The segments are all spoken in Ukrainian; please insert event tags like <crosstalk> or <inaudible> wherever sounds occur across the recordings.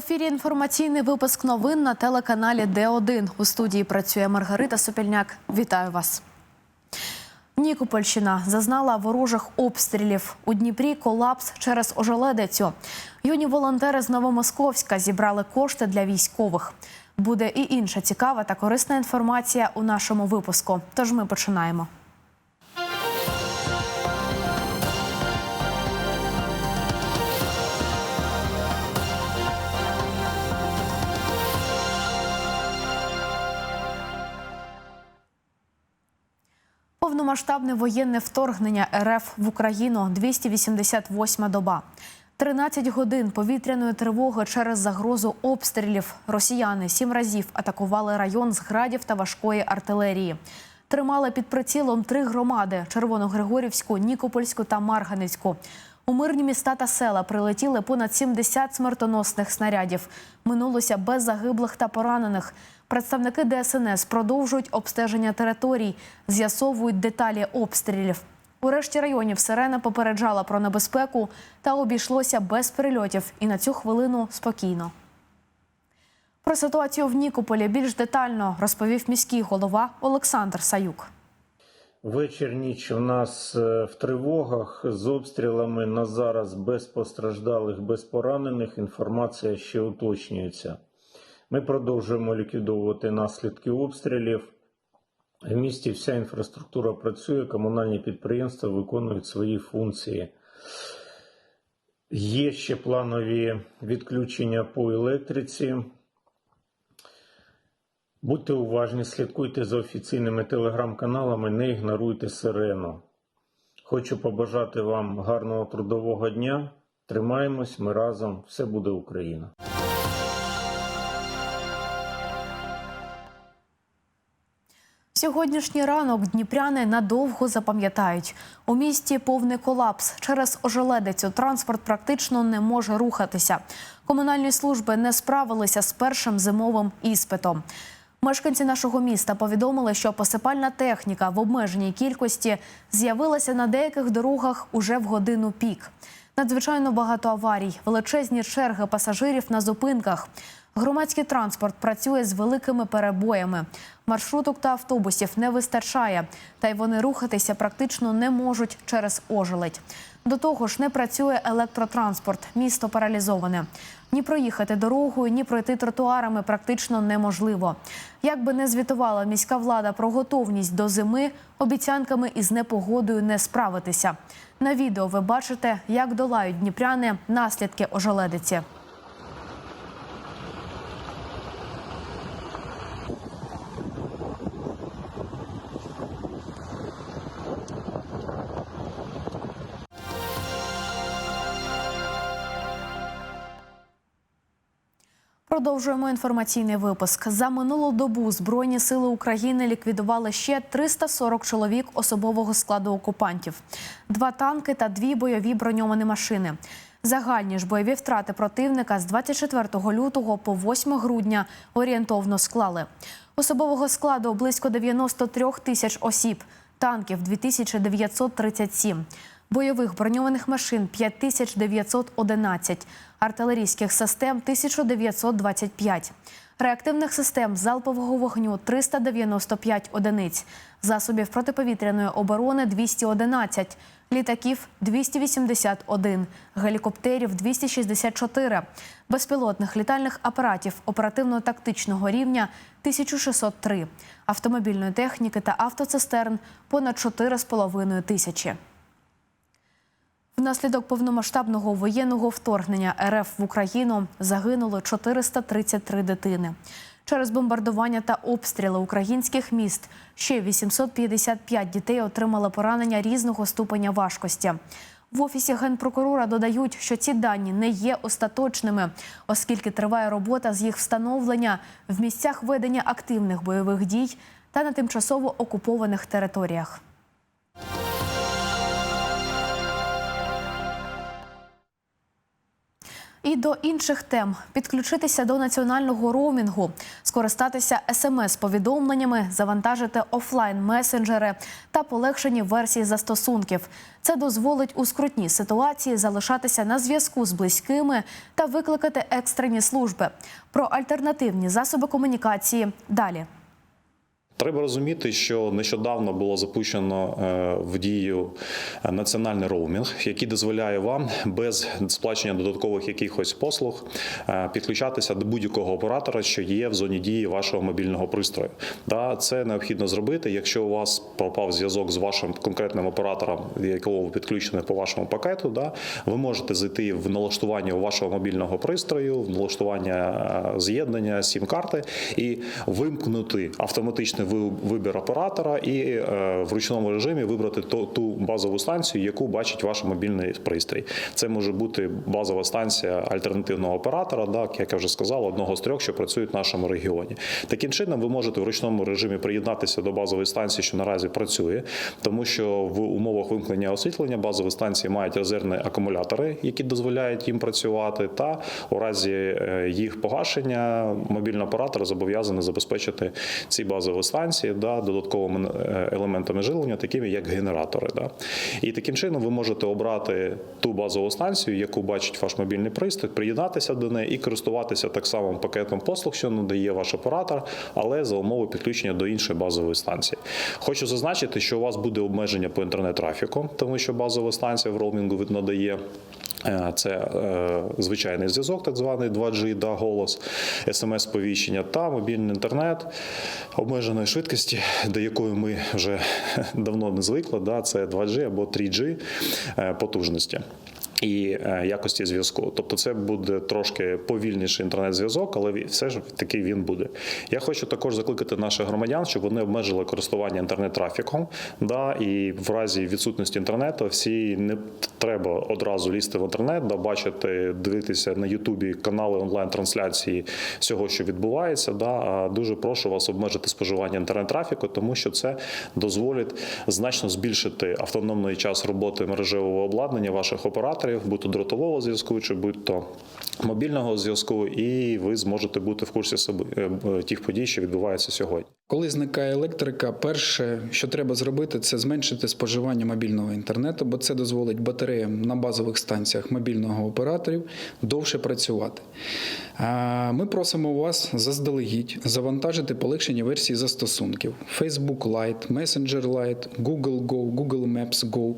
ефірі інформаційний випуск новин на телеканалі Д1. У студії працює Маргарита Сопільняк. Вітаю вас. Нікопольщина зазнала ворожих обстрілів. У Дніпрі колапс через ожеледицю. Юні волонтери з Новомосковська зібрали кошти для військових. Буде і інша цікава та корисна інформація у нашому випуску. Тож ми починаємо. Повномасштабне воєнне вторгнення РФ в Україну 288 доба. 13 годин повітряної тривоги через загрозу обстрілів. Росіяни сім разів атакували район з градів та важкої артилерії. Тримали під прицілом три громади: Червоногригорівську, Нікопольську та Марганецьку. У мирні міста та села прилетіли понад 70 смертоносних снарядів. Минулося без загиблих та поранених. Представники ДСНС продовжують обстеження територій, з'ясовують деталі обстрілів. У решті районів сирена попереджала про небезпеку та обійшлося без прильотів. І на цю хвилину спокійно. Про ситуацію в Нікополі більш детально розповів міський голова Олександр Саюк. Вечір ніч у нас е, в тривогах з обстрілами на зараз без постраждалих, без поранених. Інформація ще уточнюється. Ми продовжуємо ліквідовувати наслідки обстрілів. В місті вся інфраструктура працює, комунальні підприємства виконують свої функції. Є ще планові відключення по електриці. Будьте уважні, слідкуйте за офіційними телеграм-каналами, не ігноруйте сирену. Хочу побажати вам гарного трудового дня. Тримаємось, ми разом. Все буде Україна. Сьогоднішній ранок дніпряни надовго запам'ятають. У місті повний колапс. Через ожеледицю транспорт практично не може рухатися. Комунальні служби не справилися з першим зимовим іспитом. Мешканці нашого міста повідомили, що посипальна техніка в обмеженій кількості з'явилася на деяких дорогах уже в годину пік. Надзвичайно багато аварій, величезні черги пасажирів на зупинках. Громадський транспорт працює з великими перебоями. Маршруток та автобусів не вистачає, та й вони рухатися практично не можуть через ожеледь. До того ж, не працює електротранспорт. Місто паралізоване. Ні проїхати дорогою, ні пройти тротуарами практично неможливо. Як би не звітувала міська влада про готовність до зими, обіцянками із непогодою не справитися. На відео ви бачите, як долають дніпряни наслідки ожеледиці. Продовжуємо інформаційний випуск. За минулу добу Збройні сили України ліквідували ще 340 чоловік особового складу окупантів, два танки та дві бойові броньовані машини. Загальні ж бойові втрати противника з 24 лютого по 8 грудня орієнтовно склали. Особового складу близько 93 тисяч осіб, танків 2937, бойових броньованих машин 5911, артилерійських систем 1925, реактивних систем залпового вогню 395 одиниць, засобів протиповітряної оборони 211, літаків 281, гелікоптерів 264, безпілотних літальних апаратів оперативно-тактичного рівня 1603, автомобільної техніки та автоцистерн понад 4,5 тисячі. Внаслідок повномасштабного воєнного вторгнення РФ в Україну загинуло 433 дитини. Через бомбардування та обстріли українських міст ще 855 дітей отримали поранення різного ступеня важкості. В офісі генпрокурора додають, що ці дані не є остаточними, оскільки триває робота з їх встановлення в місцях ведення активних бойових дій та на тимчасово окупованих територіях. І до інших тем підключитися до національного роумінгу, скористатися смс-повідомленнями, завантажити офлайн-месенджери та полегшені версії застосунків. Це дозволить у скрутній ситуації залишатися на зв'язку з близькими та викликати екстрені служби. Про альтернативні засоби комунікації далі. Треба розуміти, що нещодавно було запущено е, в дію національний роумінг, який дозволяє вам без сплачення додаткових якихось послуг е, підключатися до будь-якого оператора, що є в зоні дії вашого мобільного пристрою. Це необхідно зробити, якщо у вас пропав зв'язок з вашим конкретним оператором, якого ви підключені по вашому пакету. Ви можете зайти в налаштування вашого мобільного пристрою, в налаштування е, з'єднання сім-карти і вимкнути автоматичний вибір оператора і е, в ручному режимі вибрати ту, базову станцію, яку бачить ваш мобільний пристрій. Це може бути базова станція альтернативного оператора, да, як я вже сказав, одного з трьох, що працюють в нашому регіоні. Таким чином, ви можете в ручному режимі приєднатися до базової станції, що наразі працює, тому що в умовах вимкнення освітлення базові станції мають резервні акумулятори, які дозволяють їм працювати. Та у разі е, їх погашення мобільний оператор зобов'язаний забезпечити ці базові станції да, додатковими е, елементами живлення, такими як генератори. Да. І таким чином ви можете обрати ту базову станцію, яку бачить ваш мобільний пристрій, приєднатися до неї і користуватися так само пакетом послуг, що надає ваш оператор, але за умови підключення до іншої базової станції. Хочу зазначити, що у вас буде обмеження по інтернет-трафіку, тому що базова станція в роумінгу надає. Е, Це е, звичайний зв'язок, так званий 2G, да, голос, смс-повіщення та мобільний інтернет обмеженої швидкості, до якої ми вже <laughs> давно не звикли. Да, це 2G або 3G е, потужності. І е, якості зв'язку, тобто це буде трошки повільніший інтернет-зв'язок, але все ж таки він буде. Я хочу також закликати наших громадян, щоб вони обмежили користування інтернет-трафіком. Да, і в разі відсутності інтернету всі не треба одразу лізти в інтернет, да, бачити, дивитися на Ютубі канали онлайн-трансляції всього, що відбувається. Да, а дуже прошу вас обмежити споживання інтернет-трафіку, тому що це дозволить значно збільшити автономний час роботи мережевого обладнання ваших операторів, будь то дротового зв'язку, чи будь то мобільного зв'язку, і ви зможете бути в курсі собі- е, е, тих подій, що відбуваються сьогодні. Коли зникає електрика, перше, що треба зробити, це зменшити споживання мобільного інтернету, бо це дозволить батареям на базових станціях мобільного операторів довше працювати. Ми просимо вас заздалегідь завантажити полегшені версії застосунків: Facebook Lite, Messenger Lite, Google Go, Google Maps Go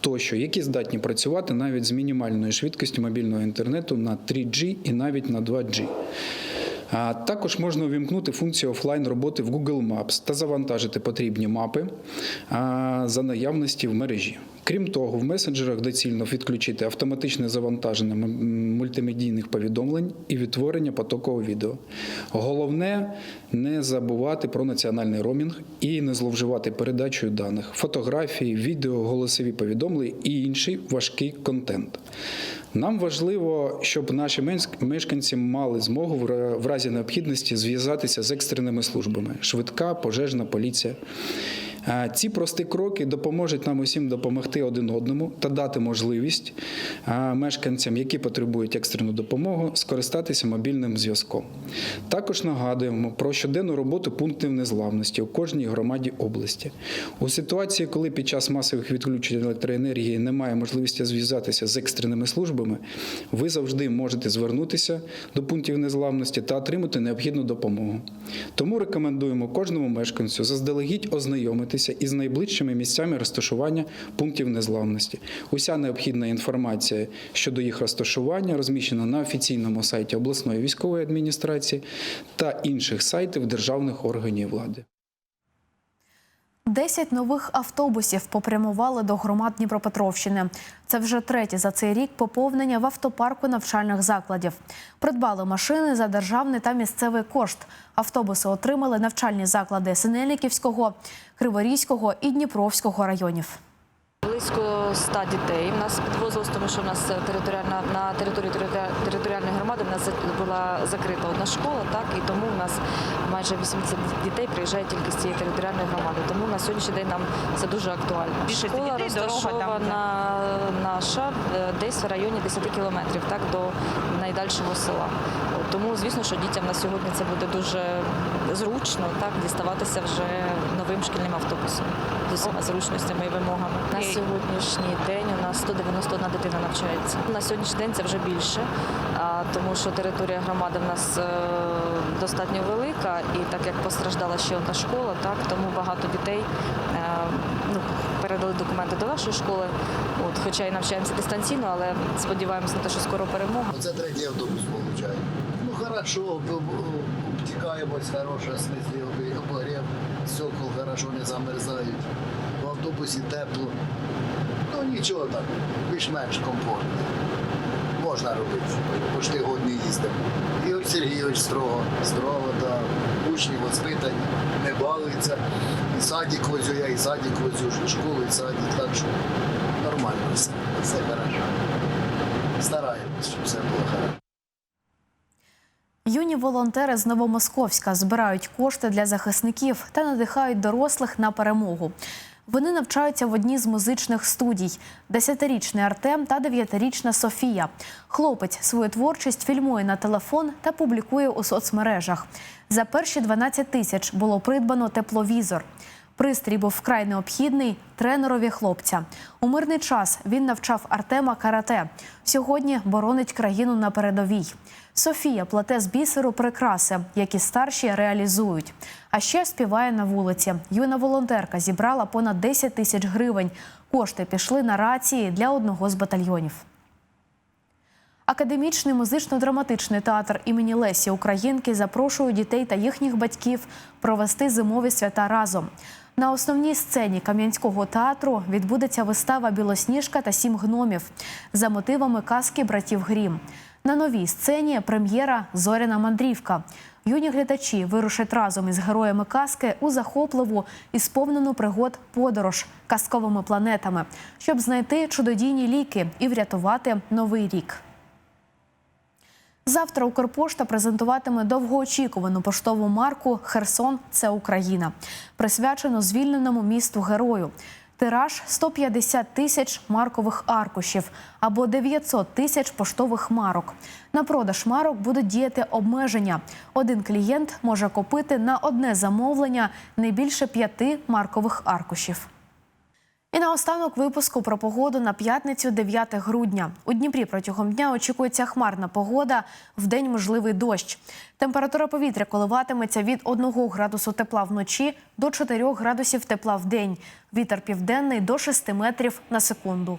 тощо, які здатні працювати навіть з мінімальною швидкістю мобільного інтернету на 3G і навіть на 2G. Також можна увімкнути функцію офлайн роботи в Google Maps та завантажити потрібні мапи за наявності в мережі. Крім того, в месенджерах доцільно відключити автоматичне завантаження мультимедійних повідомлень і відтворення потокового відео. Головне не забувати про національний ромінг і не зловживати передачею даних, фотографії, відео, голосові повідомлення і інший важкий контент. Нам важливо, щоб наші мешканці мали змогу в разі необхідності зв'язатися з екстреними службами: швидка, пожежна, поліція. Ці прості кроки допоможуть нам усім допомогти один одному та дати можливість мешканцям, які потребують екстрену допомогу, скористатися мобільним зв'язком. Також нагадуємо про щоденну роботу пунктів незламності у кожній громаді області. У ситуації, коли під час масових відключень електроенергії немає можливості зв'язатися з екстреними службами, ви завжди можете звернутися до пунктів незламності та отримати необхідну допомогу. Тому рекомендуємо кожному мешканцю заздалегідь ознайомитися із найближчими місцями розташування пунктів незламності. Уся необхідна інформація щодо їх розташування розміщена на офіційному сайті обласної військової адміністрації та інших сайтів державних органів влади. Десять нових автобусів попрямували до громад Дніпропетровщини. Це вже третє за цей рік поповнення в автопарку навчальних закладів. Придбали машини за державний та місцевий кошт. Автобуси отримали навчальні заклади Синельниківського, Криворізького і Дніпровського районів. Близько 100 дітей в нас підвозилось, тому що в нас територіальна на території територіальної громади в нас була закрита одна школа, так і тому у нас майже 80 дітей приїжджає тільки з цієї територіальної громади. Тому на сьогоднішній день нам це дуже актуально. Школа розташована наша е, десь в районі 10 кілометрів, так до найдальшого села. Тому, звісно, що дітям на сьогодні це буде дуже зручно так діставатися вже новим шкільним автобусом з усіма зручностями і вимогами. На сьогоднішній день у нас 191 дитина навчається. На сьогоднішній день це вже більше, тому що територія громади в нас е, достатньо велика, і так як постраждала ще одна школа, так тому багато дітей е, ну, передали документи до нашої школи. От, хоча і навчаємося дистанційно, але сподіваємося на те, що скоро перемога. Оце третій автобус получає. Хорошо, об- об- обтікаємось, хороша снизу обогрів, стекол хорошо не замерзають. В автобусі тепло. Ну нічого так, більш-менш комфортно. Можна робити, почти годні їздимо. Ігор Сергійович строго, строго, да. Учні воспитані, не балуються. І садик возю, я і садик возю, і школу, і садик, так що нормально все, все хорошо. Стараємось, щоб все було хорошо. Юні волонтери з Новомосковська збирають кошти для захисників та надихають дорослих на перемогу. Вони навчаються в одній з музичних студій: десятирічний Артем та дев'ятирічна Софія. Хлопець свою творчість фільмує на телефон та публікує у соцмережах. За перші 12 тисяч було придбано тепловізор. Пристрій був вкрай необхідний тренерові хлопця. У мирний час він навчав Артема карате. Сьогодні боронить країну на передовій. Софія плете з бісеру прикраси, які старші реалізують. А ще співає на вулиці. Юна волонтерка зібрала понад 10 тисяч гривень. Кошти пішли на рації для одного з батальйонів. Академічний музично-драматичний театр імені Лесі Українки запрошує дітей та їхніх батьків провести зимові свята разом. На основній сцені Кам'янського театру відбудеться вистава Білосніжка та сім гномів за мотивами казки братів Грім. На новій сцені прем'єра Зоряна мандрівка. Юні глядачі вирушать разом із героями казки у захопливу і сповнену пригод подорож казковими планетами, щоб знайти чудодійні ліки і врятувати новий рік. Завтра Укрпошта презентуватиме довгоочікувану поштову марку Херсон це Україна, присвячену звільненому місту герою. Тираж 150 тисяч маркових аркушів або 900 тисяч поштових марок. На продаж марок будуть діяти обмеження. Один клієнт може купити на одне замовлення не більше п'яти маркових аркушів. І наостанок випуску про погоду на п'ятницю 9 грудня. У Дніпрі протягом дня очікується хмарна погода, вдень можливий дощ. Температура повітря коливатиметься від 1 градусу тепла вночі до 4 градусів тепла в день. Вітер південний до 6 метрів на секунду.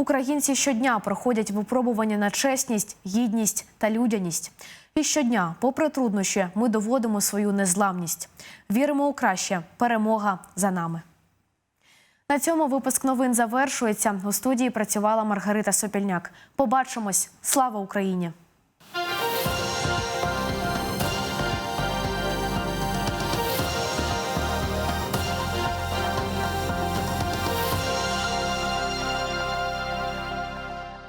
Українці щодня проходять випробування на чесність, гідність та людяність. І щодня, попри труднощі, ми доводимо свою незламність. Віримо у краще. Перемога за нами. На цьому випуск новин завершується. У студії працювала Маргарита Сопільняк. Побачимось. Слава Україні!